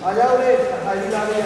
ਆ ਜਾ ਉਰੇ ਆਈ ਲਾ ਦੇ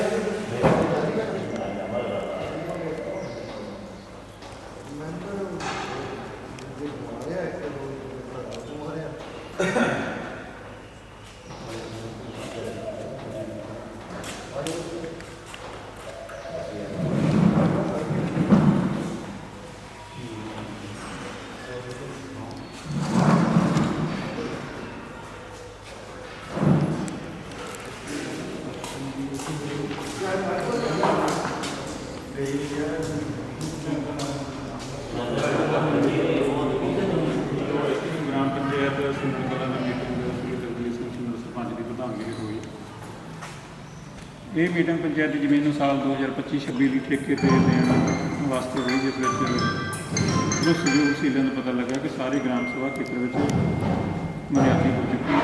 ਗ੍ਰਾਮ ਪੰਚਾਇਤ ਸੁਣਨ ਕਲਾਂ ਦੀ ਮੀਟਿੰਗ ਸ੍ਰੀ ਜਗਦੀਸ਼ ਸਿੰਘ ਸਿੰਘ ਸਰਪੰਚ ਦੀ ਪ੍ਰਧਾਨਗੀ ਵਿੱਚ ਹੋਈ ਇਹ ਮੀਟਿੰਗ ਪੰਚਾਇਤੀ ਜ਼ਮੀਨ ਨੂੰ ਸਾਲ 2025-26 ਲਈ ਠੇਕੇ ਤੇ ਦੇਣ ਵਾਸਤੇ ਹੋਈ, ਜਿਸ ਵਿੱਚ ਜੋ ਸਹਿਯੋਗ ਸੀਲਾਂ ਦਾ ਪਤਾ ਲੱਗਾ ਕਿ ਸਾਰੇ ਗ੍ਰਾਮ ਸਭਾ ਖੇਤਰ ਵਿੱਚ ਮਰਿਆਦੀ ਹੋ ਚੁੱਕੀ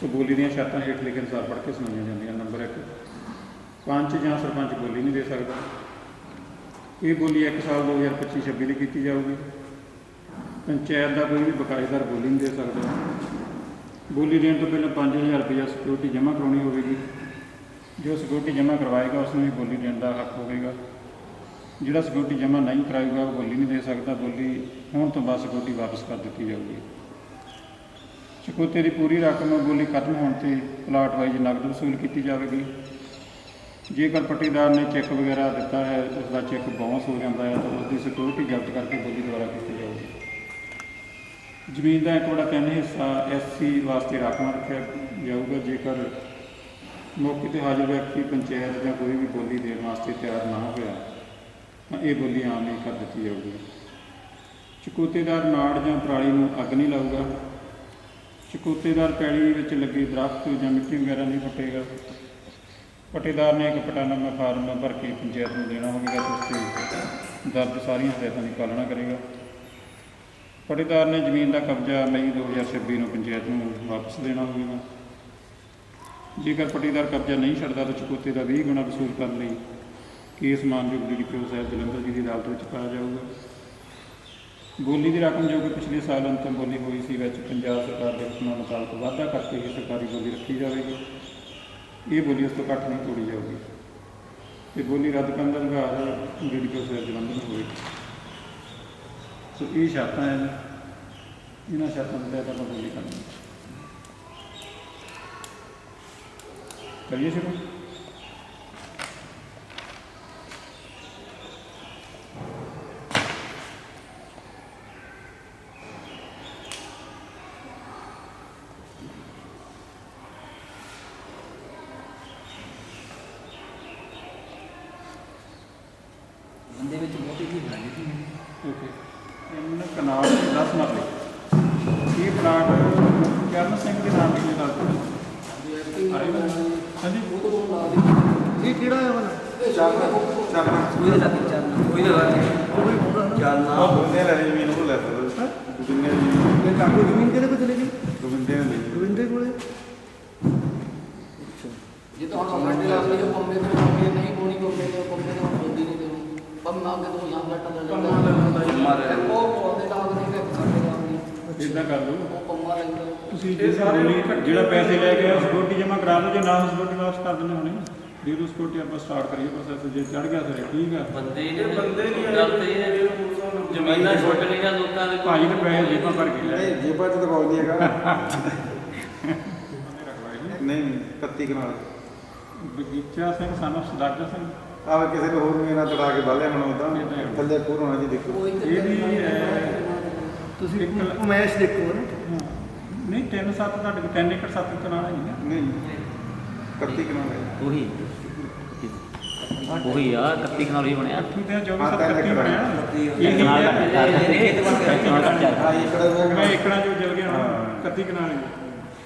ਸੋ ਬੋਲੀ ਦੀਆਂ ਸ਼ਰਤਾਂ ਹੇਠ ਲਿਖੇ ਅਨੁਸਾਰ ਪੜ੍ਹ ਕੇ ਸੁਣਾਈਆਂ ਜਾਂਦੀਆਂ, ਨੰਬਰ 1 ਪੰਚ ਜਾਂ ਸਰਪੰਚ ਬੋਲੀ ਨਹੀਂ ਦੇ ਸਕਦਾ। ਇਹ ਬੋਲੀ ਇੱਕ ਸਾਲ 2025-26 ਲਈ ਕੀਤੀ ਜਾਊਗੀ। ਪੰਚਾਇਤ ਦਾ ਕੋਈ ਵੀ ਬਕਾਇਦਾਰ ਬੋਲੀ ਨਹੀਂ ਦੇ ਸਕਦਾ। ਬੋਲੀ ਦੇਣ ਤੋਂ ਪਹਿਲਾਂ 5000 ਰੁਪਏ ਸਿਕਿਉਰਿਟੀ ਜਮ੍ਹਾਂ ਕਰਾਉਣੀ ਹੋਵੇਗੀ। ਜੋ ਸਿਕਿਉਰਿਟੀ ਜਮ੍ਹਾਂ ਕਰਵਾਏਗਾ ਉਸ ਨੂੰ ਹੀ ਬੋਲੀ ਦੇਣ ਦਾ ਹੱਕ ਹੋਵੇਗਾ। ਜਿਹੜਾ ਸਿਕਿਉਰਿਟੀ ਜਮ੍ਹਾਂ ਨਹੀਂ ਕਰਾਏਗਾ ਉਹ ਬੋਲੀ ਨਹੀਂ ਦੇ ਸਕਦਾ। ਬੋਲੀ ਹੋਣ ਤੋਂ ਬਾਅਦ ਸਿਕਿਉਰਿਟੀ ਵਾਪਸ ਕਰ ਦਿੱਤੀ ਜਾਊਗੀ। ਚੁਕੌਤੇ ਦੀ ਪੂਰੀ ਰਕਮ ਬੋਲੀ ਖਤਮ ਹੋਣ ਤੇ ਪਲਾਟ ਵਾਈਜ਼ ਨਕਦ ਵਸੂਲ ਕੀਤੀ ਜਾਵੇਗੀ। ਜੇਕਰ ਪੱਟੀਦਾਰ ਨੇ ਚੈੱਕ ਵਗੈਰਾ ਦਿੱਤਾ ਹੈ ਉਸ ਦਾ ਚੈੱਕ ਬਾਉਂਸ ਹੋ ਜਾਂਦਾ ਹੈ, ਤਾਂ ਉਸ ਦੀ ਸਿਕਿਉਰਿਟੀ ਜ਼ਬਤ ਕਰਕੇ ਬੋਲੀ ਦੁਆਰਾ ਕੀਤੀ ਜਾਊਗੀ ਜ਼ਮੀਨ ਦਾ ਇੱਕ ਬੜਾ ਤਿੰਨ ਹਿੱਸਾ ਐਸਸੀ ਵਾਸਤੇ ਰਾਖਵਾਂ ਰੱਖਿਆ ਜਾਊਗਾ, ਜੇਕਰ ਮੌਕੇ ਤੇ ਹਾਜ਼ਰ ਵਿਅਕਤੀ, ਪੰਚਾਇਤ ਜਾਂ ਕੋਈ ਵੀ ਬੋਲੀ ਦੇਣ ਵਾਸਤੇ ਤਿਆਰ ਨਾ ਹੋਇਆ, ਤਾਂ ਇਹ ਬੋਲੀ ਆਮ ਨਹੀਂ ਕਰ ਦਿੱਤੀ ਜਾਊਗੀ। ਚਕੋਤੇਦਾਰ ਨਾੜ ਜਾਂ ਪਰਾਲੀ ਨੂੰ ਅੱਗ ਨਹੀਂ ਲਾਊਗਾ। ਚਕੋਤੇਦਾਰ ਪੈਲੀ ਵਿੱਚ ਲੱਗੇ ਦਰਖਤ ਜਾਂ ਮਿੱਟੀ ਵਗੈਰਾ ਨਹੀਂ ਫੁੱਟੇਗਾ। ਪਟੇਦਾਰ ਨੇ ਇੱਕ ਪਟਾਨਾਮਾ ਫਾਰਮ ਭਰ ਕੇ ਪੰਚਾਇਤ ਨੂੰ ਦੇਣਾ ਹੋਵੇਗਾ, ਤੇ ਉਸ ਤੇ ਦਰਜ ਸਾਰੀਆਂ ਹਦਾਇਤਾਂ ਦੀ ਪਾਲਣਾ ਕਰੇਗਾ। ਪਟੇਦਾਰ ਨੇ ਜ਼ਮੀਨ ਦਾ ਕਬਜ਼ਾ ਮਈ 2026 ਨੂੰ ਪੰਚਾਇਤ ਨੂੰ ਵਾਪਸ ਦੇਣਾ ਹੋਵੇਗਾ ਜੇਕਰ ਪਟੇਦਾਰ ਕਬਜ਼ਾ ਨਹੀਂ ਛੱਡਦਾ ਤਾਂ ਚੁਕੌਤੇ ਦਾ 20 ਗੁਣਾ ਵਸੂਲ ਕਰਨ ਲਈ ਕੇਸ ਮਾਨਯੋਗ ਡੀਡੀਪੀਓ ਸਾਹਿਬ ਜਲੰਧਰ ਜੀ ਦੀ ਅਦਾਲਤ ਵਿੱਚ ਪਾਇਆ ਜਾਊਗਾ। ਬੋਲੀ ਦੀ ਰਕਮ ਜੋ ਕਿ ਪਿਛਲੇ ਸਾਲ ਅੰਤਮ ਬੋਲੀ ਹੋਈ ਸੀ, ਵਿੱਚ ਪੰਜਾਬ ਸਰਕਾਰ ਦੇ ਹੁਕਮਾਂ ਮੁਤਾਬਕ ਵਾਅਦਾ ਕਰਕੇ ਹੀ ਸਰਕਾਰੀ ਬੋਲੀ ਰੱਖੀ ਜਾਵੇਗੀ। ਇਹ ਬੋਲੀ ਉਸ ਤੋਂ ਘੱਟ ਨਹੀਂ ਤੋੜੀ ਜਾਊਗੀ। ਤੇ ਬੋਲੀ ਰੱਦ ਕਰਨ ਦਾ ਅਧਿਕਾਰ ਡੀਡੀਪੀਓ ਸਾਹਿਬ ਜਲੰਧਰ ਨੂੰ ਹੋਵੇਗਾ। ਸੋ ਇਹ ਸ਼ਰਤਾਂ ਹਨ ਇਹਨਾਂ ਸ਼ਰਤਾਂ ਦੇ ਤਹਿਤ ਆਪਾਂ ਬੋਲੀ ਕਰਨੀ। ਕਰੀਏ ਸ਼ੁਰੂ ਬੰਦੇ ਵਿੱਚ ਬਹੁਤੀ ਕੀ ਬਣਾਈ ਸੀ ਓਕੇ ਇਹਨਾਂ ਕਨਾਲ ਦੇ 10 ਮਰਲੇ ਇਹ ਪਲਾਟ ਚਰਨ ਸਿੰਘ ਦੇ ਨਾਮ ਤੇ ਨਾਲ ਹਾਂਜੀ ਇਹ ਕਿਹੜਾ ਹੈ ਵਾਲਾ ਕੋਈ ਦੇ ਲੱਗ ਚੱਲਣਾ ਕੋਈ ਦੇ ਲੱਗ ਚੱਲਣਾ ਆਹ ਬੰਦੇ ਲੈ ਲਈ ਜ਼ਮੀਨ ਉਹ ਲੈ ਸਕਦਾ ਜਿੰਨੇ ਜੀ ਇਹ ਕਾਕੂ ਜ਼ਮੀਨ ਕਿਹਦੇ ਕੋਲ ਚਲੇ ਗਈ ਗੋਬਿੰਦੇ ਨੇ ਲਈ ਗੋਬਿੰਦੇ ਕੋਲੇ ਜੇ ਤਾਂ ਹੁਣ ਸਾਡੇ ਲੱਗ ਲਈ ਪੰਮੇ ਤੇ ਪੰਮੇ ਨਹੀਂ ਕੋਣੀ ਕੋਣੀ ਤੇ ਪੰਮੇ ਤੇ ਬੋਲਦੀ ਨਹੀਂ ਦੇਣੀ ਪੰਮਾ ਅੱਗੇ ਤੋਂ ਜਾਂ ਲੱਟਾ ਲੈ ਪੰਮਾ ਲੈ ਲੈਂਦਾ ਮਾਰੇ ਉਹ ਬੋਲਦੇ ਤਾਂ ਨਹੀਂ ਕਿ ਸਾਡੇ ਨਾਲ ਨਹੀਂ ਇਦਾਂ ਕਰ ਲਓ। ਉਹ ਪੰਮਾ ਲੈਂਦਾ ਤੁਸੀਂ ਜੇ ਬੋਲੀ ਜਿਹੜਾ ਪੈਸੇ ਲੈ ਕੇ ਸਿਕਿਉਰਿਟੀ ਜਮ੍ਹਾਂ ਕਰਾ ਲਓ ਜੇ ਨਾ ਸਿਕਿਉਰਿਟੀ ਵਾਪਸ ਕਰ ਦਿੰਦੇ ਹੋਣੇ। ਦੇ ਦੋ ਸਿਕਿਉਰਿਟੀ ਆਪਾਂ ਸਟਾਰਟ ਕਰੀਏ ਪ੍ਰੋਸੈਸ ਜੇ ਚੜ ਗਿਆ ਫਿਰ ਠੀਕ ਆ। ਬੰਦੇ ਨੇ ਬੰਦੇ ਨਹੀਂ ਗੱਲ ਤੇ ਇਹ ਹੈ ਵੀ ਜ਼ਮੀਨਾਂ ਛੁੱਟ ਗਈਆਂ ਲੋਕਾਂ ਦੇ ਭਾਜੀ ਨੇ ਪੈਸੇ ਜੇਬਾਂ ਭਰ ਕੇ ਲੈ ਨਹੀਂ ਜੇਬਾਂ 'ਚ ਤਾਂ ਕੋਈ ਨਹੀਂ ਹੈਗਾ। ਨਹੀਂ ਨਹੀਂ। ਕੱਤੀ ਕਨਾਲ। ਬਗੀਚਾ ਸਿੰਘ ਸਾਨੂੰ ਸਦਾਗਰ ਸਿੰਘ। ਆਹ ਕਿਸੇ ਨੂੰ ਹੋਰ ਨੂੰ ਇਹਨਾਂ ਚੜਾ ਕੇ ਬਾਲਿਆ ਹੁਣ ਉਦਾਂ ਥੱਲੇ ਪੂਰ ਹੋਣਾ ਜੀ ਦੇਖੋ। ਇਹ ਵੀ ਤੁਸੀਂ ਇੱਕ- ਉਮੈਸ਼ ਦੇਖੋ ਨਾ। ਨਹੀਂ 3 7 ਤੁਹਾਡੇ ਕੋਲ 3 ਏਕੜ 7 ਕਨਾਲ ਹੈ ਨਹੀਂ ਨਹੀਂ। ਕੱਤੀ ਕਨਾਲ ਹੈ। ਉਹੀ। ਉਹੀ ਆ 31 ਕਨਾਲ ਹੀ ਬਣਿਆ। ਅੱਠੂ ਤੇ 24 ਹਾਂ, 7 ਤਿੰਨ ਕੱਤੀ ਏਕੜ। ਬਣਿਆ। ਇਹ ਕਨਾਲ ਦਾ ਮੈਂ ਏਕੜਾਂ ਜੋ ਜਲ ਗਿਆ ਹੁਣ 31 ਕਨਾਲ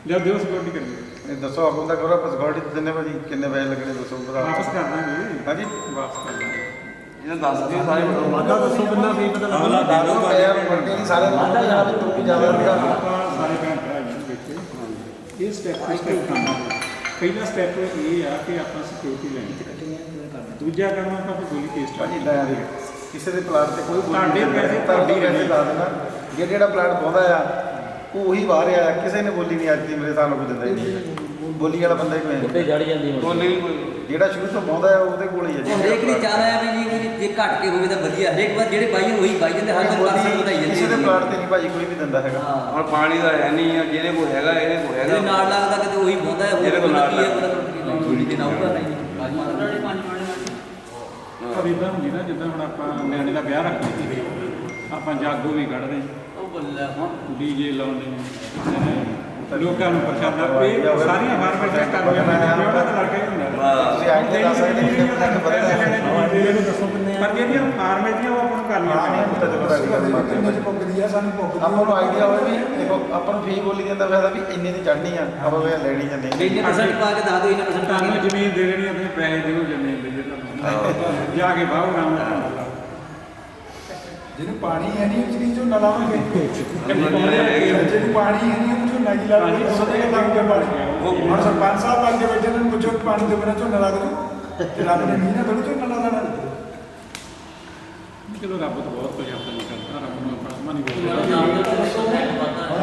ਜਦ ਦਿਓ ਸਿਕਿਉਰਿਟੀ ਕਰੀਏ। ਇਹ ਦੱਸੋ ਆਪ ਉਹਦਾ ਕਰੋ ਆਪਾਂ ਸਿਕਿਉਰਿਟੀ ਦਿੰਨੇ ਭਾਜੀ। ਕਿੰਨੇ ਪੈਸੇ ਲੱਗਣੇ ਦੱਸੋ ਭਰਾ? ਵਾਪਸ ਕਰ ਦਾਂਗੇ। ਹਾਂਜੀ? ਵਾਪਸ ਕਰ ਦਾਂਗੇ। ਇਹਨਾਂ ਦੱਸ ਦਿਓ ਸਾਰੇ ਵਾਦਾ ਦੱਸੋ ਕਿੰਨਾ ਫੀ ਪਤਾ ਅਗਲਾ ਦਾਰੂ ਪਿਆ ਮੁਰਗੇ ਨਹੀਂ ਸਾਰੇ ਵਾਦਾ ਯਾਰ ਤੂੰ ਵੀ ਜ਼ਿਆਦਾ ਆਪਾਂ ਸਾਰੇ ਭੈਣ ਭਰਾ ਜੀ ਵਿੱਚ ਇਹ ਸਟੈਪ ਇਸ ਤੇ ਕੰਮ ਪਹਿਲਾ ਸਟੈਪ ਇਹ ਆ ਕਿ ਆਪਾਂ ਸਿਕਿਉਰਿਟੀ ਲੈਣੀ। ਦੂਜਾ ਕੰਮ ਆਪਾਂ ਫਿਰ ਗੋਲੀ ਕੇਸ ਭਾਜੀ ਇਦਾਂ ਆ ਦੇਖ, ਕਿਸੇ ਦੇ ਪਲਾਟ ਤੇ ਕੋਈ ਤੁਹਾਡੇ ਪੈਸੇ ਤੁਹਾਡੀ ਪੈਸੇ ਲਾ ਦੇਣਾ। ਜਿਹੜਾ ਜਿਹੜਾ ਪਲਾਟ ਪਾਉਂਦਾ ਆ ਉਹ ਉਹੀ ਬਾਹਰ ਆ ਕਿਸੇ ਨੇ ਬੋਲੀ ਨਹੀਂ ਅੱਜ ਦੀ ਮੇਰੇ ਸਾਹਮਣੇ ਕੋਈ ਦਿੰਦਾ ਹੀ ਨਹੀਂ ਬੋਲੀ ਵਾਲਾ ਬੰਦਾ ਹੀ ਕੋਈ ਉੱਤੇ ਨਹੀਂ ਜੜ ਜਾਂਦੀ ਹੁਣ ਬੋਲੇ ਵੀ ਕੋਈ। ਜਿਹੜਾ ਸ਼ੁਰੂ ਤੋਂ ਪਾਉਂਦਾ ਆ ਉਹਦੇ ਕੋਲ ਹੀ ਆ ਉਹ ਹਰੇਕ ਨਹੀਂ ਚਾਹ ਰਿਹਾ ਵੀ ਜੀ ਜੇ ਘਟ ਕੇ ਹੋਵੇ ਤਾਂ ਵਧੀਆ। ਹਰੇਕ ਵਾਰ ਜਿਹੜੇ ਬਾਈ ਉਹੀ ਬਾਈ ਜਾਂਦੇ ਹਰ ਵਾਰ ਪਰਸਨ ਵਧਾਈ ਜਾਂਦੇ ਕਿਸੇ ਦੇ ਜੀ। ਪਲਾਟ ਤੇ ਨਹੀਂ ਭਾਜੀ ਕੋਈ ਵੀ ਦਿੰਦਾ ਹੈਗਾ। ਹਾਂ। ਹੁਣ ਪਾਣੀ ਦਾ ਹੈ ਨਹੀਂ ਆ ਜਿਹਦੇ ਕੋਲ ਹੈਗਾ ਇਹਦੇ ਕੋਲ ਇਹਦੇ ਹੈਗਾ ਨਾਲ ਲੱਗਦਾ ਕਿਤੇ ਉਹੀ ਬੋਂਦਾ ਹੈ ਇਹਦੇ ਕੋਲ ਨਾਲ ਕੀ ਹੈ ਪਤਾ ਨਹੀਂ। ਥੋੜੀ ਦਿਨ ਆਊਗਾ ਨਹੀਂ। ਪਰ ਇਦਾਂ ਹੁੰਦੀ ਨਾ ਜਿੱਦਾਂ ਹੁਣ ਆਪਾਂ ਨਿਆਣੇ ਦਾ ਵਿਆਹ ਰੱਖ ਲਈਏ ਆਪਾਂ ਜਾਗੋ ਵੀ ਕੱਢਦੇ ਹਾਂ ਡੀਜੇ ਲਾਉਂਦੇ ਆ ਲੋਕਾਂ ਨੂੰ ਪ੍ਰਸ਼ਾਦਾ ਇਹ ਸਾਰੀਆਂ ਫਾਰਮੈਟਾਂ ਕਰਨੀਆਂ ਪੈਂਦੀਆਂ ਨੇ, ਉਹਨਾਂ ਦਾ ਲੜਕਾ ਹੀ ਹੁੰਦਾ। ਤੁਸੀਂ ਅੱਜ ਦੇ ਦੱਸ ਸਕਦੇ ਨਹੀਂ ਕਿੰਨਾ ਕੁ ਪਤਾ ਹੈ। ਪਰ ਜਿਹੜੀਆਂ ਫਾਰਮੈਟੀਆਂ ਉਹ ਆਪਾਂ ਨੂੰ ਕਰਨੀਆਂ ਹਾਂ ਪੈਣੀਆਂ ਨਹੀਂ ਪਤਾ ਲੱਗਦਾ ਕਿੰਨੇ ਚ ਭੁਗਦੀ ਆ ਸਾਨੂੰ ਭੁਗਦੀ ਆਪਾਂ ਨੂੰ ਆਈਡੀਆ ਹੋਵੇ ਵੀ ਦੇਖੋ ਆਪਾਂ ਨੂੰ ਫੀ ਬੋਲੀ ਜਾਂਦਾ ਫਾਇਦਾ ਵੀ ਇੰਨੇ ਦੀ ਚੜ੍ਹਨੀ ਆ ਆਪਾਂ ਵੇ ਲੈਣੀ ਜਾਂ ਨਹੀਂ। ਇੰਨੇ ਪਰਸੈਂਟ ਪਾ ਕੇ ਦੱਸ ਦਿਓ ਇੰਨੇ ਪਰਸੈਂਟ ਪਾ ਤੁਹਾਨੂੰ ਕੇ ਜ਼ਮੀਨ ਦੇ ਦੇਣੀ ਆ, ਤੁਸੀਂ ਪੈਸੇ ਦਿਓ ਜ਼ਮੀਨ ਦੇ ਤੁਹਾਨੂੰ। ਜਾ ਕੇ ਬਾਹਰ ਨਾਮ ਦਾ ਜਿਹਨੂੰ ਪਾਣੀ ਹੈ ਨਹੀਂ ਉਸ ਦੀ ਝੋਨਾ ਲਾਵਾਂਗੇ। ਜਿਹਨੂੰ ਪਾਣੀ ਹੈ ਨਹੀਂ ਉਹਨੂੰ ਝੋਨਾ ਕੀ ਲਾਵਾਂਗੇ। ਸੋਦੇ ਲੱਗ ਗਿਆ ਪਾਣੀ ਉਹ ਹੁਣ ਸਰਪੰਚ ਸਾਹਿਬ ਲੱਗ ਕੇ ਬੈਠੇ ਨੇ ਪੁੱਛੋ ਪਾਣੀ ਦੇ ਬਿਨਾਂ ਝੋਨਾ ਲੱਗ ਜੂ। ਤੇ ਰੱਬ ਨੇ ਮੀਂਹ ਨਾਲ ਥੋੜੀ ਝੋਨਾ ਲਾ ਦੇਣਾ। ਚਲੋ ਰੱਬ ਤਾਂ ਬਹੁਤ ਕੁਝ ਆਪਾਂ ਨੂੰ ਕਰਦਾ ਰੱਬ ਨੂੰ ਆਪਣਾ ਸਮਾਂ ਨਹੀਂ ਨਾਮ ਬੋਲਦਾ ਦਾ ਦੱਸੋ ਹੈ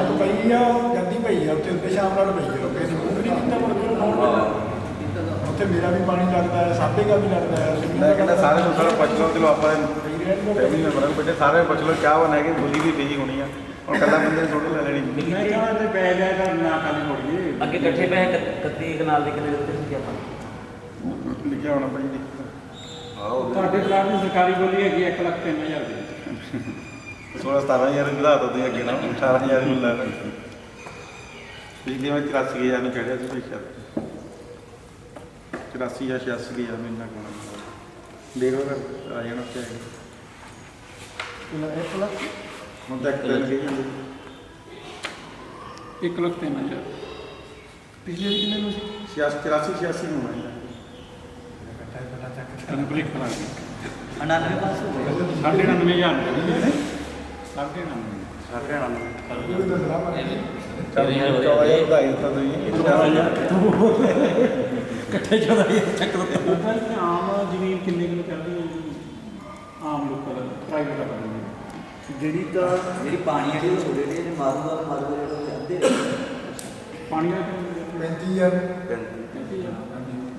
ਇੱਕ ਪਈ ਆ ਉਹ ਗੰਦੀ ਪਈ ਆ ਉੱਤੇ ਉੱਤੇ ਸ਼ਾਮ ਨਾਲ ਪਈ ਆ ਲੋਕੇ ਨੂੰ ਨਹੀਂ ਕੀਤਾ ਮੁੜ ਕੇ ਲਾਉਣ ਉੱਥੇ ਮੇਰਾ ਵੀ ਪਾਣੀ ਲੱਗਦਾ ਹੈ ਸਾਬੇ ਦਾ ਵੀ ਲੱਗਦਾ ਹੈ ਮੈਂ ਕਹਿੰਦਾ ਸਾਰੇ ਨੂੰ ਸਾਰਾ ਪੁੱਛ ਲਓ ਚਲੋ ਆਪਾਂ। ਫੈਮਿਲੀ ਮੈਂਬਰਾਂ ਨੂੰ ਬੈਠੇ ਸਾਰੇ ਪੁੱਛ ਲਓ ਕਿਆ ਬਣਾ ਕਿ ਬੋਲੀ ਵੀ ਪਈ ਹੋਣੀ ਆ। ਹੁਣ ਕੱਲਾ ਬੰਦੇ ਨੇ ਥੋੜੀ ਲੈ ਲੈਣੀ। ਮੈਂ ਕਹਿੰਦਾ ਤੇ ਪੈ ਤਾਂ ਨਾ ਖਾਲੀ ਮੋੜੀਏ ਅੱਗੇ ਇਕੱਠੇ ਪੈਸੇ 31 ਕਨਾਲ ਦੇ ਕਿੰਨੇ ਦਿੱਤੇ ਸੀ ਆਪਾਂ? ਲਿਖਿਆ ਹੋਣਾ ਭਾਈ ਜੀ। ਤੁਹਾਡੇ ਪਲਾਟ ਦੀ ਸਰਕਾਰੀ ਬੋਲੀ ਹੈਗੀ 1 ਲੱਖ 3000 ਦੀ। 16 17000 ਵਧਾ ਦੋ ਤੁਸੀਂ ਅੱਗੇ ਨਾ 18000 ਨੂੰ ਲੈ ਲੈ ਪਿਛਲੀ ਵਾਰ 84000 ਨੂੰ ਚੜਿਆ ਸੀ ਭਾਈ ਸ਼ਾਇਦ 84 ਜਾਂ 86000 ਨੂੰ ਇੰਨਾ ਕੋਣਾ ਦੇਖ ਲਓ ਆ ਜਾਣਾ ਚਾਹੀਦਾ ਹੁਣ ਤੱਕ ਤੇ ਲੱਗੇ ਜਾਂਦੇ। 1 ਲੱਖ 3000 ਪਿਛਲੇ ਵਾਰੀ ਕਿੰਨੇ ਨੂੰ ਸੀ? 86 86 ਨੂੰ ਹੋਣਾ ਤੁਹਾਨੂੰ ਭੁਲੇਖ ਲੱਗ ਗਿਆ 99500 ਸਾਢੇ 99000 ਸਾਢੇ 99000 ਸਾਰੇ ਨਾਲ ਉਹ ਤਾਂ ਸਲਾਹ ਮਾਰੀ ਚੱਲ 14000 ਵਧਾਈ ਦਿੱਤਾ ਤੁਸੀਂ। ਇਕੱਠੇ ਚੋਦਾ ਚੱਕ ਪਤਾ ਨਹੀਂ ਆਮ ਜ਼ਮੀਨ ਕਿੰਨੇ ਕਿਲੋ ਚੱਲਦੀ ਹੈ ਜੀ? ਆਮ ਲੋਕਾਂ ਦਾ ਪ੍ਰਾਈਵੇਟ ਦਾ ਬਣਦੀ ਜਿਹੜੀ ਤਾਂ ਜਿਹੜੀ ਪਾਣੀ ਵਾਲੀ ਉਹ ਛੋੜੇ ਨੇ ਮਾਰੂਗਾ ਮਾਰੂਗਾ ਜਿਹੜੇ ਅੱਧੇ ਪਾਣੀ ਦਾ ਕਿੰਨਾ 35000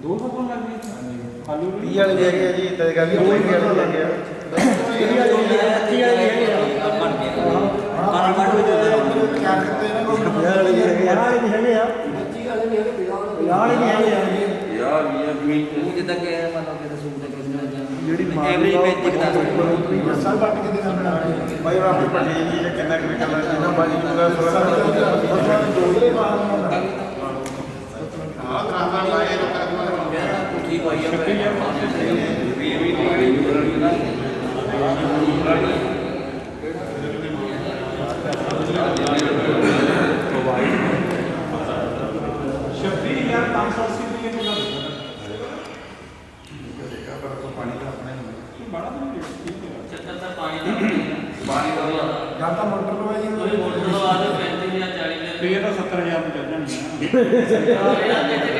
ਦੋ ਫਸਲ ਲੱਗ ਗਈ ਆਲੂ 30 ਵਾਲੇ ਵੀ ਹੈਗੇ ਆ ਜੀ ਤੇ ਗੱਲ ਵੀ 30 ਵਾਲੇ ਵੀ ਹੈਗੇ ਆ ਅੱਧੀ ਵਾਲੀ ਆ ਬਣ ਗਿਆ ਹੋ ਕਰਤੇ ਇਹਨਾਂ ਕੋਲ ਵਾਲੇ ਵੀ ਹੈਗੇ ਵਾਲੇ ਵੀ ਹੈਗੇ ਆ। ਬੱਚੀ ਵਾਲੇ ਵੀ ਹੈਗੇ ਪੰਜਾਹ ਵਾਲੇ ਵੀ ਹੈਗੇ ਯਾਰ ਇਹ ਉਹ ਜਿੱਦਾਂ ਕਿ ਮਤਲਬ ਕਿ ਸੂਟ ਦੇ ਜਿਹੜੀ ਐਵਰੇਜ ਪੈਂਤੀ ਕਿਦਾਂ ਸਭ ਵੱਟ ਕਿਤੇ ਸਾਹਮਣੇ ਆ ਗਏ ਭਾਈ ਉਹ ਆਪਣੇ ਭੱਲੇ ਜੀ ਨੇ ਕਿੰਨਾ ਕੁ ਨਿਕਲਣਾ ਸੀ ਨਾ ਬਾਜੀ ਨੂੰ ਦਾ ਸੋਲਾ ਦੋਗਲੇ ਮਾਰ ਹਾਂ। ਖਾਤਾ ਲਾਏ ਠੀਕ ਹੋਈ ਹੈ ਪਰ ਇਹ ਵੀ ਨਹੀਂ ਹੋਈ ਨਾ ਪ੍ਰੋਵਾਈਡ ਸ਼ਫੀ ਯਾਰ 580 70000 ਤੇ ਚੱਲ ਜਾਣੀ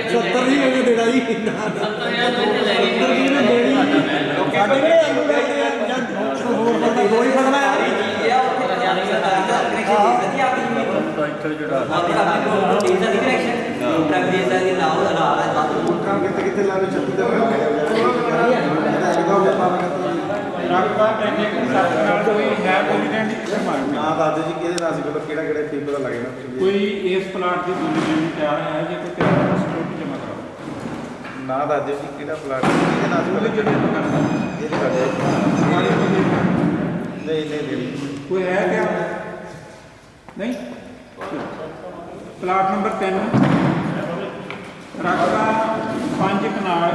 ਸੱਤਰ 70 ਦੀ ਮੈਨੂੰ ਦੇਣਾ ਜੀ ਨਾ ਹਜ਼ਾਰ ਤੋਂ ਇੱਥੇ ਲੈ ਗਈ ਸੱਤਰ ਦੀ ਮੈਨੂੰ ਦੇਣੀ। ਸਾਡੇ ਕੋਲ ਆਲੂ ਲੈ ਕੇ ਜਾਂ ਹੋਰ ਬੰਦਾ ਦੋ ਹੀ ਫੜਨਾ ਯਾਰ। ਇੱਥੇ ਜਿਹੜਾ ਕਿੱਥੇ ਕਿੱਥੇ ਲਾਵੇ ਚੱਲਦੇ ਹੋਏ ਕਹਿੰਦੇ ਕਿ ਸੱਤ ਨਾਲ ਕੋਈ ਹੈ ਕਿਸੇ ਮਾਰ ਨਾ ਦੱਸਦੇ ਜੀ ਕਿਹਦੇ ਨਾਲ ਸੀ? ਪਤਾ ਕਿਹੜਾ ਕਿਹੜਾ ਫੀ ਪਤਾ ਲੱਗ ਜਾਣਾ? ਕੋਈ ਇਸ ਪਲਾਟ ਦੀ ਬੋਲੀ ਦੇਣ ਨੂੰ ਤਿਆਰ ਹੈ ਜੇ ਕੋਈ ਤੇਰਾ ਸਕਿਉਰਟੀ ਜਮ੍ਹਾਂ ਕਰਾਓ ਨਾ ਦੱਸਦੇ ਜੀ ਕਿਹੜਾ ਪਲਾਟ? ਕਿਹਦੇ ਨਾਲ ਸੀ? ਪਤਾ ਆਪਾਂ ਕਰਦਾ ਇਹਦੇ ਕਰਦੇ ਨਹੀਂ ਨਹੀਂ ਨਹੀਂ। ਕੋਈ ਹੈ ਕਿਆ? ਨਹੀਂ? ਪਲਾਟ ਨੰਬਰ 3 ਰਕਬਾ 5 ਕਨਾਲ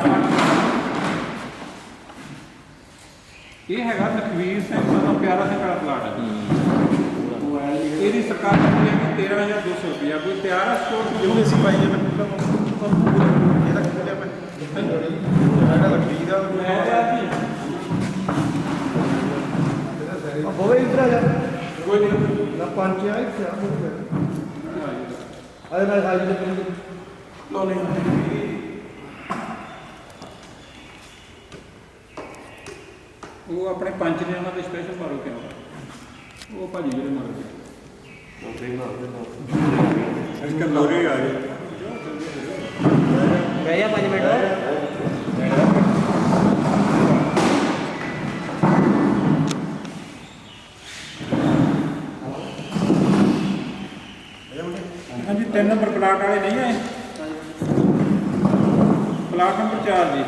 ਇਹ ਹੈਗਾ ਲਖਵੀਰ ਸਿੰਘ ਦਾ ਪਿਆਰਾ ਸਿੰਘ ਵਾਲਾ ਪਲਾਟ ਹੈ। ਇਹਦੀ ਸਰਕਾਰ ਨੇ ਹੈ ਕਿ 13200 ਰੁਪਇਆ ਕੋਈ ਤਿਆਰ ਹੈ ਸਟੋਰ ਕਿਉਂ ਸੀ ਭਾਈ ਇਹ ਮੈਨੂੰ ਇਹਦਾ ਕਿਹੜਾ ਪੈਨ ਇਹਦਾ ਲੱਗੀ ਦਾ ਮੈਂ ਤਾਂ ਜੀ। ਹੋਵੇ ਇਧਰ ਆ ਜਾ। ਕੋਈ ਨਹੀਂ। ਨਾ ਪੰਜ ਆ ਇੱਥੇ ਆ ਮੁੜ ਕੇ ਆਏ ਨਾ ਸਾਜੀ ਦੇ ਪਿੰਡ ਲੋ ਉਹ ਆਪਣੇ ਪੰਜ ਨੇ ਉਹਨਾਂ ਦੇ ਸਪੈਸ਼ਲ ਮਾਰੋ ਕਿਉਂ? ਉਹ ਭਾਜੀ ਜਿਹੜੇ ਮਾਰੋ ਇੱਕ ਲੋਰੇ ਆ ਗਏ ਰਹਿ ਜਾ 5 ਮਿੰਟ। ਹਾਂਜੀ ਤਿੰਨ ਨੰਬਰ ਪਲਾਟ ਵਾਲੇ ਨਹੀਂ ਆਏ? ਪਲਾਟ ਨੰਬਰ 4 ਜੀ।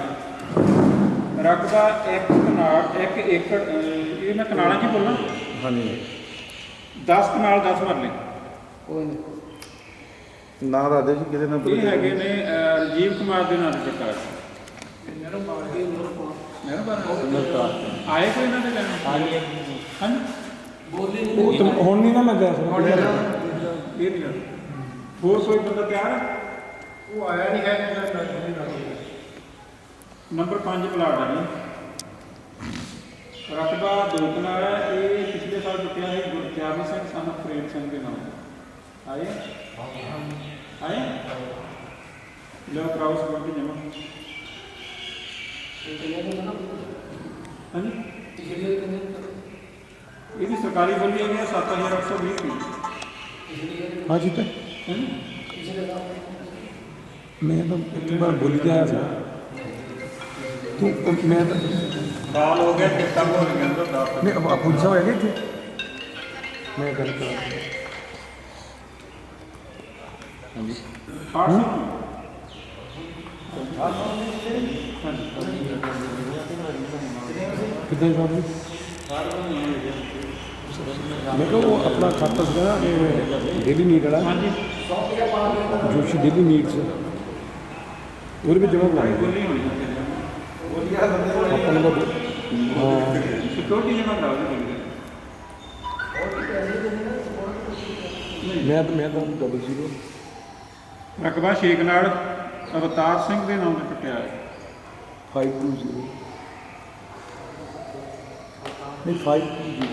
ਰਕਬਾ 1 ਕਨਾਲ 1 ਏਕੜ ਅਹ, ਇਹ ਮੈਂ ਕਨਾਲਾਂ 'ਚ ਹੀ ਬੋਲਾਂ? ਹਾਂਜੀ। 10 ਕਨਾਲ 10 ਮਰਲੇ। ਕੋਈ ਨਹੀਂ। ਨਾਂ ਦੱਸ ਦਿਓ ਜੀ ਕਿਹਦੇ ਨਾਲ ਇਹ ਹੈਗੇ ਨੇ ਅਹ, ਰਜੀਵ ਕੁਮਾਰ ਦੇ ਪ੍ਰਕਾਰ ਮਿਹਰਬਾਨ ਆਏ ਕੋਈ ਇਹਨਾਂ ਦੇ ਲੈਣ? ਹਾਂਜੀ। ਉਹ ਤਾਂ ਹੁਣ ਨਹੀਂ ਨਾ ਲੱਗਾ ਇਹ ਨਹੀਂ ਗੱਲ ਹੋਰ ਕੋਈ ਬੰਦਾ ਤਿਆਰ ਹੈ? ਉਹ ਆਇਆ ਨਹੀਂ ਹੈ ਨੰਬਰ 5 ਪਲਾਟ ਹੈ ਜੀ ਰਕਬਾ ਦੋ ਕਨਾਲ ਹੈ ਇਹ ਪਿਛਲੇ ਸਾਲ ਟੁੱਟਿਆ ਹੈ ਗੁਰਚਰਨ ਸਿੰਘ ਸਨ ਫਰੀਦ ਸਿੰਘ ਦੇ ਨਾਮ। ਆਏ? ਆਏ? ਲੋ ਕਰਾਉਸ ਕੋਲ ਜਮਾ ਇਹ ਕਿੰਨੇ ਦਿਨ ਨਾ ਹਾਂਜੀ? ਪਿਛਲੀ ਵਾਰ ਕਿੰਨੇ ਦਿਨ ਇਹਦੀ ਸਰਕਾਰੀ ਬੋਲੀ ਹੈਗੀ ਹੈ 7820 ਰੁਪਏ ਪਿਛਲੀ ਵਾਰ ਹਾਂ ਜੀ ਤਾਂ। ਹਾਂਜੀ? ਪਿਛਲੇ ਦਾ ਮੈਂ ਤਾਂ ਇੱਕ ਵਾਰ ਬੋਲੀ ਗਿਆ ਸੀ। ਤੂੰ ਮੈਂ ਤਾਂ ਸਾਲ ਹੋ ਗਿਆ ਟਿਕਟਾਂ ਹੋ ਗਈਆਂ ਤਾਂ ਦੱਸ ਨਹੀਂ ਅਬ ਪੁੱਛ ਸਾਹਿਬ ਹੈਗੇ ਇੱਥੇ? ਮੈਂ ਗੱਲ ਕਰਾਂ ਸੌ ਕਿੱਦਾਂ ਸਾਹਿਬ ਜੀ? ਮੈਂ ਕਿਹਾ ਉਹ ਆਪਣਾ ਖਾਤਾ ਸੀਗਾ ਨਾ ਡੇਲੀ ਨੀਡ ਵਾਲਾ। ਹਾਂਜੀ। ਜੋਸ਼ੀ ਡੇਲੀ ਨੀਡਸ ਉਹਦੇ ਵਿੱਚ ਜਮਾ ਕਰਾਇਆ ਬੋਲੀ ਹੋਣੀ ਆਪਾਂ ਨੂੰ ਤਾਂ- ਕਰਾਓ ਜੀ ਬੋਲੀ ਮੈਂ ਤਾਂ ਮੈਂ ਤਾਂ ਡਬਲ ਜ਼ੀਰੋ ਰਕਬਾ ਸ਼ੇਖ ਨਾਲ ਅਵਤਾਰ ਸਿੰਘ ਦੇ ਨਾਮ ਤੇ ਟੁੱਟਿਆ ਹੈ। 520 ਨਹੀਂ 520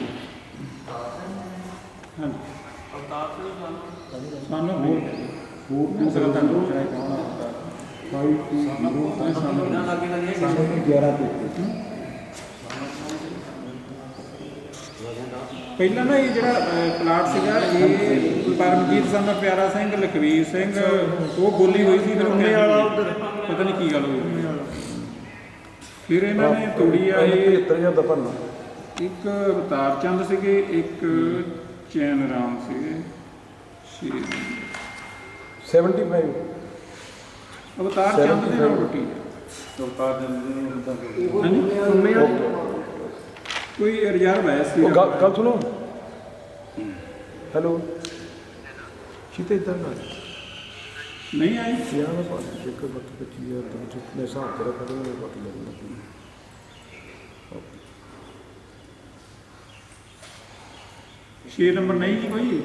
ਹਾਂਜੀ। ਸਾਨੂੰ ਹੋਰ ਹੋਰ ਦੂਸਰਾ ਤਾਂ ਦੂਸਰਾ ਹੀ ਕੌਣ ਆ 520 ਸਾਨੂੰ ਨਾ ਲੱਗੇ ਨਾ ਇਹ 11 ਤੇ ਪਹਿਲਾਂ ਨਾ ਇਹ ਜਿਹੜਾ ਪਲਾਟ ਸੀਗਾ ਇਹ ਪਰਮਜੀਤ ਸਿੰਘ ਦਾ ਪਿਆਰਾ ਸਿੰਘ ਲਖਵੀਰ ਸਿੰਘ ਉਹ ਬੋਲੀ ਹੋਈ ਸੀ ਫਿਰ ਉਹਨੇ ਵਾਲਾ ਉਧਰ ਪਤਾ ਨਹੀਂ ਕੀ ਗੱਲ ਹੋਈ ਫਿਰ ਇਹਨਾਂ ਨੇ ਤੋੜੀ ਆ ਇਹ 75000 ਦਾ ਭਰਨਾ ਇੱਕ ਅਵਤਾਰ ਚੰਦ ਸੀਗੇ ਇੱਕ ਚੈਨ ਰਾਮ ਸੀਗੇ। ਛੇ 75 ਅਵਤਾਰ ਚੰਦ ਦੇ ਨਾਲ ਰੋਟੀ। ਹਾਂਜੀ? ਕੋਈ ਰਿਜ਼ਰਵ ਹੈ ਸੀ? ਉਹ ਗੱਲ ਗੱਲ ਸੁਣੋ। ਹੈਲੋ। ਕਿਤੇ ਇਦਾਂ ਨਾ ਨਹੀਂ ਆਈ। ਯਾਰ ਮੈਂ ਪਾਸ ਚੈੱਕ ਕਰ ਕੇ ਚੀਜ਼ ਆ ਤਾਂ ਜਿੱਤਨੇ ਹਿਸਾਬ ਤੇਰਾ ਕਦੋਂ ਮੈਂ ਪਤਾ ਲੱਗਣਾ ਛੇ ਨੰਬਰ ਨਹੀਂ ਜੀ ਕੋਈ?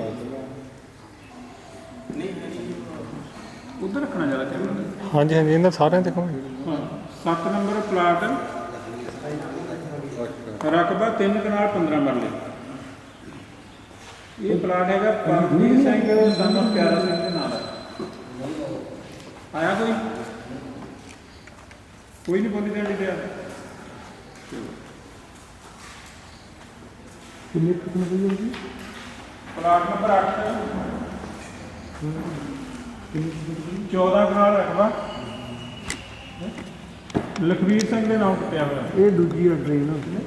ਉਧਰ ਰੱਖਣਾ ਜ਼ਿਆਦਾ ਚਾਹੀਦਾ ਹਾਂਜੀ ਹਾਂਜੀ ਇਹਨਾਂ ਸਾਰਿਆਂ ਤੇ ਕਹੋ ਹਾਂ 7 ਨੰਬਰ ਪਲਾਟ। ਰਕਬਾ 3 ਕਨਾਲ 15 ਮਰਲੇ। ਇਹ ਪਲਾਟ ਹੈਗਾ ਪਰਮਜੀਤ ਸਿੰਘ ਸਾਨੂੰ ਪਿਆਰਾ ਸਿੰਘ ਦੇ ਨਾਲ ਆਇਆ ਕੋਈ? ਕੋਈ ਨਹੀਂ ਬੋਲੀ ਦੇਣ ਤਿਆਰ ਕਿੰਨੇ ਕਿੰਨੇ ਪਈ ਹੋਗੀ ਪਲਾਟ ਨੰਬਰ 8 14 ਕਨਾਲ ਰਕਬਾ। ਲਖਵੀਰ ਸਿੰਘ ਦੇ ਨਾਮ ਟੁੱਟਿਆ ਹੋਇਆ। ਇਹ ਦੂਜੀ ਹੈ ਅੱਛਾ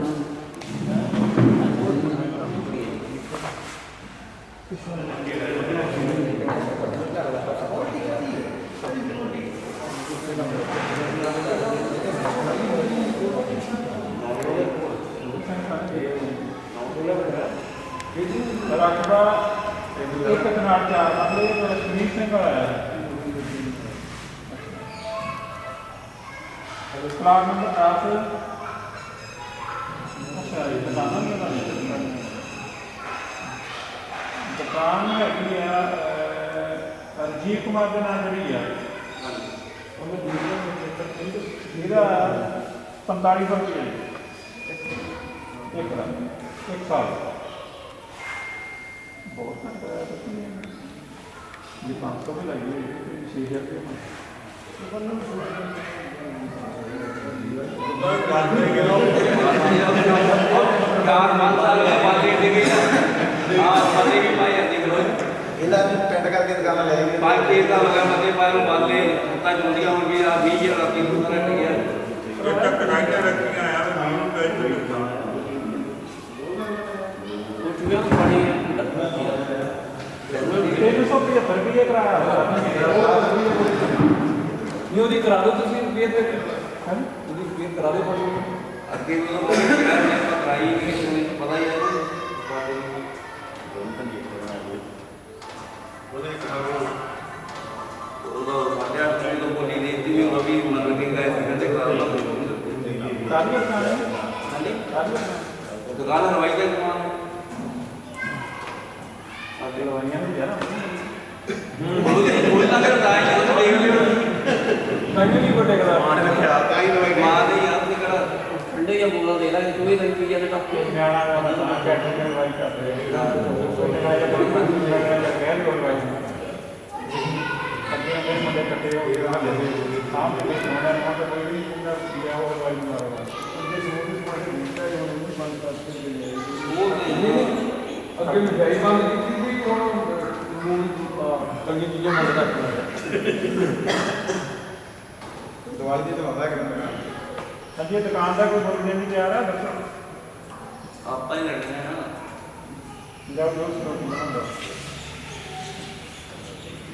ਰਕਬਾ ਇੱਕ ਕਨਾਲ ਚਾਰ ਮਰਲੇ ਲਖਵੀਰ ਸਿੰਘ ਵਾਲਾ ਹੈ ਪਲਾਟ ਨੰਬਰ 10 ਦੁਕਾਨ ਹੈਗੀ ਆ ਅਹ, ਰਜੀਵ ਕੁਮਾਰ ਦੇ ਨਾਮ ਜਿਹੜੀ ਆ ਉਹਨੇ ਦੂਜੇ ਇਹਦਾ 4500 ਰੁਪਏ ਇੱਕ ਦਾ ਇੱਕ ਸਾਲ ਬਹੁਤ ਘੱਟ ਹੈ ਤੁਸੀਂ ਜੇ 500 ਵੀ ਲਾਈਏ ਤੇ 6000 ਰੁਪਏ ਚਾਰ ਪੰਜ ਸਾਲ ਦਾ ਪਾਲੇ ਦੇ ਗਏ ਆ ਪਾਲੇ ਵੀ ਪਾਈ ਇਹਦਾ ਵੀ ਪਿੰਡ ਕਰਕੇ ਦੁਕਾਨਾਂ ਲੈ ਗਏ ਪੰਜ ਕੇ ਦਾ ਲਗਾ ਮਤੇ ਪਾਏ ਨੂੰ ਬਾਲੇ ਤਾਂ ਜੁੰਦੀਆਂ ਹੋ ਗਈਆਂ 20000 ਦਾ ਕਿਲੋ ਦਾ ਰਹਿ ਗਿਆ ਉੱਠਿਆ ਪਾਣੀ ਤਿੰਨ ਸੌ ਪਝੱਤਰ ਰੁਪਏ ਕਰਾਇਆ ਨਹੀਂ ਉਹਦੀ ਕਰਾ ਦਿਓ ਤੁਸੀਂ ਰੁਪਏ ਤੇ। ਉਹਦੀ ਰੁਪਏ ਕਰਾ ਦਿਓ ਪਾਣੀ ਅੱਗੇ ਵੀ ਉਹ ਸ਼ਹਿਰ ਨੇ ਪਤਰਾਈ ਨਹੀਂ ਪਤਾ ਹੀ ਹੈ ਉਹਦਾ ਸਾਡੇ ਅੱਠ ਤੋਂ ਬੋਲੀ ਦੇ ਦਿੱਤੀ ਵੀ ਉਹ ਵੀ ਮੰਨ ਕੇ ਗਏ ਸੀ ਕਹਿੰਦੇ ਕਰਾ ਲਓ ਕਾਹਦੀ ਦੁਕਾਨ ਹੈ ਹਾਂਜੀ ਕਾਹਦੀ ਦੁਕਾਨ? ਦੁਕਾਨ ਹਲਵਾਈ ਦਾ ਸਮਾਨ ਸਾਡੇ ਲਵਾਈਆਂ ਨੇ ਯਾਰ ਉਹ ਤਾਂ ਕਰਦਾ ਹੈ ਜਦੋਂ ਦੇਖ ਲਿਓ ਮੈਨੂੰ ਨਹੀਂ ਕੋਟੇ ਕਰਾ ਮਾਣ ਰੱਖਿਆ ਤਾਂ ਹੀ ਲਵਾਈ ਮਾਂ ਦੇ ਯਾਰ ਤੇ ਕਰ ਠੰਡੇ ਜਾਂ ਬੋਲਾ ਦੇ ਲਾਂਗੇ ਚੋਈ ਲਈ ਪੀ ਜਾਂਦੇ ਟੱਕੇ ਨਿਆਣਾ ਦਾ ਮਤਲਬ ਕੈਟਰਿੰਗ ਦੀ ਲਵਾਈ ਕਰਦੇ ਆ ਕੋਈ ਨਾ ਜਾਂ ਕੋਈ ਬੰਦ ਨਿਆਣਾ ਜਾਂ ਕਹਿ ਲੋ ਲਵਾਈ ਅੱਗੇ ਅੱਗੇ ਮੁੰਡੇ ਕੱਟੇ ਹੋ ਗਏ ਨਾ ਲੈ ਸਾਹਮ ਦੇ ਹੋਣਾ ਨਾ ਤਾਂ ਕੋਈ ਨਹੀਂ ਹੁੰਦਾ ਪਿਆ ਹੋ ਲਵਾਈ ਨੂੰ ਮਾਰਦਾ ਅੱਗੇ ਸਮੂਹ ਪਾਸੇ ਨਿਕਲਿਆ ਜਾਂ ਉਹਨੂੰ ਬੰਦ ਕਰਕੇ ਦੇ ਜਾਏ ਅੱਗੇ ਮਿਠਾਈ ਬੰਦ ਕੀਤੀ ਸੀ ਕੋਣ ਮੂੰਹ ਚੰਗੀ ਚੀਜ਼ਾਂ ਮੰਗ ਰੱਖਦਾ ਦਿਵਾਲੀ ਦੀ ਤਾਂ ਹੁੰਦਾ ਕਿ ਹਾਂਜੀ ਇਹ ਦੁਕਾਨ ਦਾ ਕੋਈ ਮੁੱਲ ਨਹੀਂ ਤਿਆਰ ਹੈ ਦੱਸੋ। ਆਪਾਂ ਹੀ ਲੜਨੇ ਆ ਨਾ। ਜਾਓ ਜੋ ਸੁਣੋ ਕੀ ਹੁੰਦਾ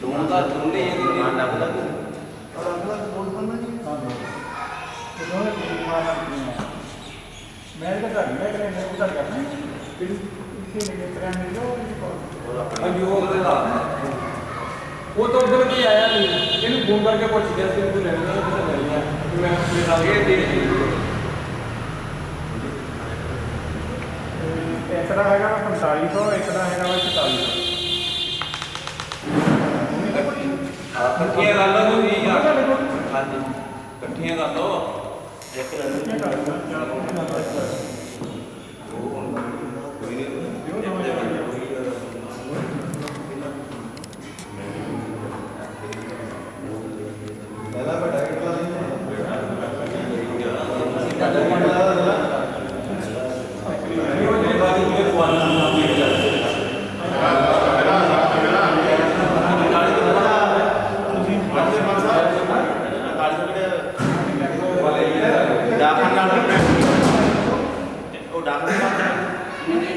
ਦੋਨ ਦਾ ਦੋਨੇ ਇਹ ਦੁਕਾਨ ਨਾ ਬਣਾ ਇਹ ਦੋਨੇ ਕੀ ਮਾਰਨਾ ਕੀ ਹੈ ਮੈਂ ਤਾਂ ਘਰ ਮੈਂ ਕਰੇ ਮੈਂ ਉਹਦਾ ਕਰਨਾ ਫਿਰ ਇਸੇ ਨੇ ਤਰ੍ਹਾਂ ਮਿਲ ਜਾਓ ਹਾਂਜੀ ਉਹ ਉਹਦੇ ਦਾ ਉਹ ਤਾਂ ਉਧਰ ਕੋਈ ਆਇਆ ਨਹੀਂ ਇਹਨੂੰ ਫੋਨ ਕਰਕੇ ਪੁੱਛ ਗਿਆ ਸੀ ਤੂੰ ਲੈਣਾ ਤਾਂ ਲੈ ਲਿਆ ਕਿ ਇੱਕ ਦਾ ਹੈਗਾ ਵਾ 4500 ਇੱਕ ਦਾ ਹੈਗਾ ਵਾ 4400 ਇਕੱਠੀਆਂ ਕਰ ਲਓ ਤੁਸੀਂ ਯਾਰ। ਹਾਂਜੀ। ਇਕੱਠੀਆਂ ਕਰ ਲਓ। ਪਹਿਲਾਂ ਵੱਡਾ ਕਿਹੜਾ ਡਾਕਨ ਨਾਲ ਉਹ ਡਾਕਨ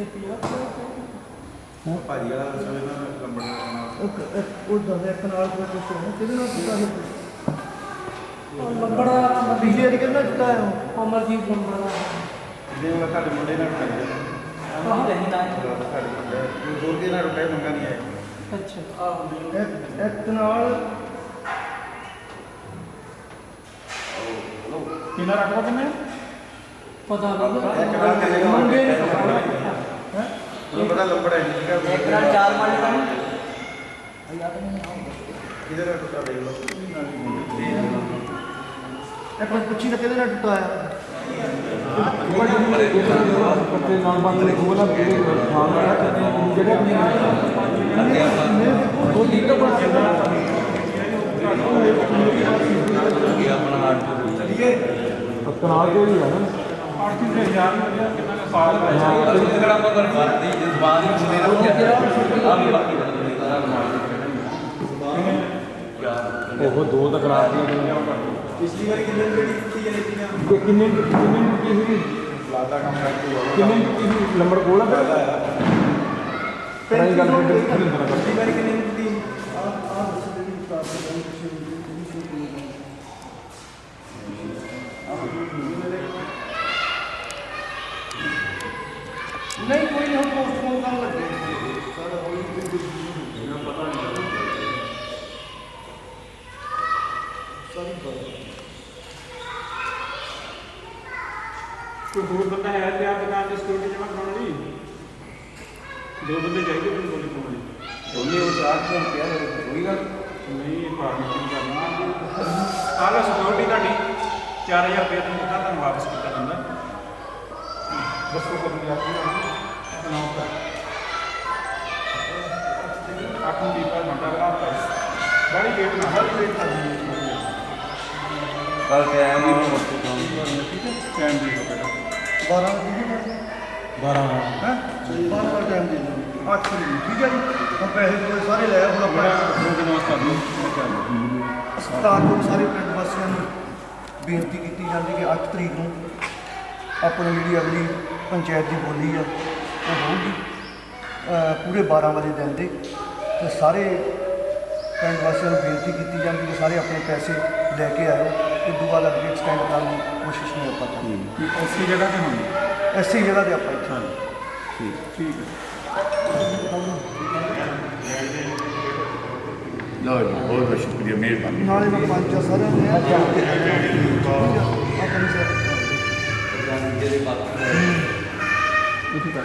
ਨਹੀਂ ਇਹਦੀ ਵਾਲੀ ਦਵਾਈ ਵਾਲੀ। ਹੋਰ ਬਾਤ ਆੜੀ ਤੋਂ ਉਹਨੇ ਬਾਅਦ ਵਿੱਚ ਬੋਲ ਬਾਅਦ ਭਾਜੀ ਵਾਲਾ ਸਮੇਂ ਨਾਲ ਲੰਬੜ ਲੰਬੜਾ ਪਿਛਲੇ ਵਾਰੀ ਕਿੰਨਾ ਦਿੱਤਾ ਹੈ ਅਮਰਜੀਤ ਲੰਬੜਾ ਜੇ ਉਹ ਤੁਹਾਡੇ ਮੁੰਡੇ ਨਾਲ ਗਿਆ ਆਹ ਨਹੀਂ ਨਾ ਤੁਹਾਡੇ ਮੁੰਡੇ ਦੋ ਕੇ ਨਾਲ ਰੁਪਏ ਮੰਗਾ ਨਹੀਂ ਆਇਆ ਅੱਛਾ। ਇੱਕ ਨਾਲ। ਕਿੰਨਾ ਰੱਖੋ ਕਿੰਨੇ ਪਤਾ ਇੱਕ ਨਾਲ ਨਹੀਂ ਮੰਗੇ ਨੇ। ਉਹਨੂੰ ਪਤਾ ਲੰਬੜ ਹੈ ਨਹੀਂ ਸੀਗਾ ਇੱਕ ਨਾਲ ਚਾਰ ਮਾਲੇ ਦਾ ਕਿਧਰ ਦਾ ਟੁੱਟਾ ਦੇਖ ਲਓ ਇੱਕ ਵਾਰ ਪੁੱਛੀ ਤਾਂ ਕਿਹਦੇ ਨਾਲ ਟੁੱਟਾ ਆ ਕੱਟੇ ਨਾਲ ਬੰਦ ਨੇ ਕੋਲਾ ਪੂਰੇ ਖਾਣ ਵਾਲਾ ਜਿਹੜਾ ਵੀ ਉਹ ਠੀਕ ਹੈ ਬਸ ਚਲਿਏ ਕਨਾਲ ਦੇ ਹੀ ਹੈ ਨਾ ਆਰਥਿਕ ਦੇ ਯਾਰ ਕਿੰਨਾ ਕੁ ਸਾਲ ਦਾ ਜਿਹੜਾ ਆਪਾਂ ਕਰ ਜ਼ਬਾਨ ਨੂੰ ਦੇ ਰਹਾ ਆ ਵੀ ਬਾਕੀ ਉਹ ਦੋ ਤਾਂ ਕਰਾ ਦਿੱਤੀਆਂ ਪਿਛਲੀ ਵਾਰੀ ਕਿੰਨੇ ਦੀ ਦਿੱਤੀ ਹੈ ਨੀਤੀਆਂ ਕਿੰਨੇ ਕਿੰਨੇ ਦੀ ਦਿੱਤੀ ਸੀ? ਲਾਦਾ ਕੰਮ ਕਰਕੇ ਕਿੰਨੇ ਦੀ ਦਿੱਤੀ ਸੀ? ਨੰਬਰ ਕੋਲ ਆ ਪਰ ਇਹ ਗੱਲ ਪਿਛਲੀ ਵਾਰੀ ਕਿੰਨੇ ਦੀ ਦਿੱਤੀ ਨਹੀਂ ਕੋਈ ਨਹੀਂ ਹੁਣ ਪੋਸਟਪੋਨ ਕਰਨ ਲੱਗੇ। ਕੋਈ ਹੋਰ ਬੰਦਾ ਹੈ ਤੇ ਆਪ ਦੁਕਾਨ ਦੀ ਸਿਕਿਉਰਿਟੀ ਜਮਾ ਕਰਾਉਣ ਲਈ? ਦੋ ਬੰਦੇ ਚਾਹੀਦੇ ਤੁਹਾਨੂੰ ਬੋਲੀ ਪਾਉਣ ਲਈ। ਉਹਨੇ ਉਹ ਚਾਰ ਤੋਂ ਕਿਹਾ ਕੋਈ ਗੱਲ ਨਹੀਂ। ਪਾਰਟਨਰਸ਼ਿਪ ਕਰਨਾ। ਆਲਾ ਸਿਕਿਉਰਿਟੀ ਤੁਹਾਡੀ 4000 ਰੁਪਏ ਤੁਹਾਨੂੰ ਤੁਹਾਨੂੰ ਵਾਪਸ ਕੀਤਾ ਜਾਂਦਾ। ਦੱਸੋ ਕਦੋਂ ਜਾ ਕੇ ਅਨਾਉਂਸ ਕਰ ਆਪਣੀ ਦੀਪਾ ਮੰਡਾ ਬਣਾ ਕਰ ਬੜੀ ਗੇਟ ਨਾ ਹਰ ਗੇਟ ਕਰ ਕੱਲ ਟਾਈਮ ਹੀ ਮੁੱਕ ਠੀਕ ਹੈ ਟਾਈਮ ਦੀ ਹੋ ਬੇਟਾ 12 ਵਜੇ 12 ਹੈ 12 ਦਾ ਟਾਈਮ ਦੇ ਦਿਓ 8 ਵਜੇ ਠੀਕ ਹੈ ਜੀ ਹੁਣ ਪੈਸੇ ਕੋਈ ਸਾਰੇ ਲੈ ਆਓ ਹੁਣ ਬੜਾ ਆਪਾਂ ਦੋ ਦਿਨ ਵਾਸਤੇ ਆਦਮੀ ਸਰਕਾਰ ਨੂੰ ਸਾਰੇ ਪਿੰਡ ਵਾਸੀਆਂ ਨੂੰ ਬੇਨਤੀ ਕੀਤੀ ਜਾਂਦੀ ਕਿ 8 ਤਰੀਕ ਨੂੰ ਆਪਣੀ ਜਿਹੜੀ ਅਗਲੀ ਪੰਚਾਇਤ ਦੀ ਬੋਲੀ ਆ ਉਹ ਹੋਊਗੀ ਪੂਰੇ 12 ਵਜੇ ਦਿਨ ਦੇ। ਤੇ ਸਾਰੇ ਪਿੰਡ ਵਾਸੀਆਂ ਨੂੰ ਬੇਨਤੀ ਕੀਤੀ ਜਾਂਦੀ ਕਿ ਸਾਰੇ ਆਪਣੇ ਪੈਸੇ ਲੈ ਕੇ ਆਇਓ। ਤੇ ਦੂਆ ਲੱਗ ਕੇ ਐਕਸਟੈਂਡ ਕਰਨ ਦੀ ਕੋਸ਼ਿਸ਼ ਨਹੀਂ ਆਪਾਂ ਕਰਦੇ ਐਸੀ ਜਗ੍ਹਾ ਤੇ ਹੁੰਦੀ ਐਸੀ ਜਗ੍ਹਾ ਤੇ ਆਪਾਂ ਇੱਥੇ। ਠੀਕ। ਹੈ। ਲਓ ਜੀ ਬਹੁਤ ਬਹੁਤ ਸ਼ੁਕਰੀਆ ਮਿਹਰਬਾਨੀ। ਨਾਲੇ ਮੈਂ ਪੰਜ ਆ ਸਾਰਿਆਂ ਨੇ ਆ ਜਾ ਕੇ ਆਪਣੀ ਸਰ ਜਿਹੜੇ ਬਾਕੀ ਉਥੇ ਕਰ